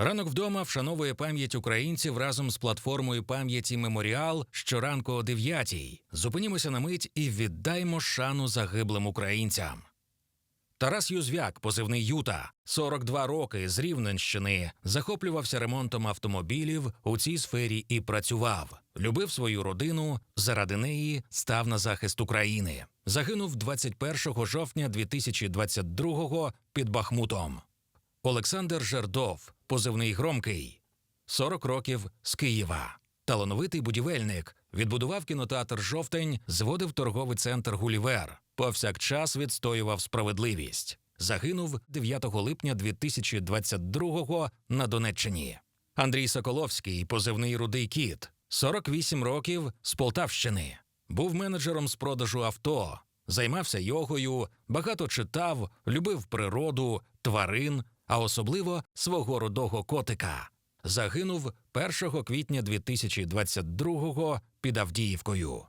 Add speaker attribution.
Speaker 1: Ранок вдома вшановує пам'ять українців разом з платформою пам'яті Меморіал щоранку о 9 Зупинімося на мить і віддаймо шану загиблим українцям. Тарас Юзвяк, позивний Юта, 42 роки з Рівненщини, захоплювався ремонтом автомобілів у цій сфері і працював. Любив свою родину, заради неї став на захист України. Загинув 21 жовтня 2022 під Бахмутом. Олександр Жердов, позивний Громкий, 40 років з Києва. Талановитий будівельник, відбудував кінотеатр Жовтень, зводив торговий центр Гулівер. Повсякчас відстоював справедливість. Загинув 9 липня 2022 на Донеччині. Андрій Соколовський, позивний Рудий Кіт, 48 років з Полтавщини. Був менеджером з продажу авто, займався йогою, багато читав, любив природу, тварин, а особливо свого рудого котика. Загинув 1 квітня 2022 під Авдіївкою.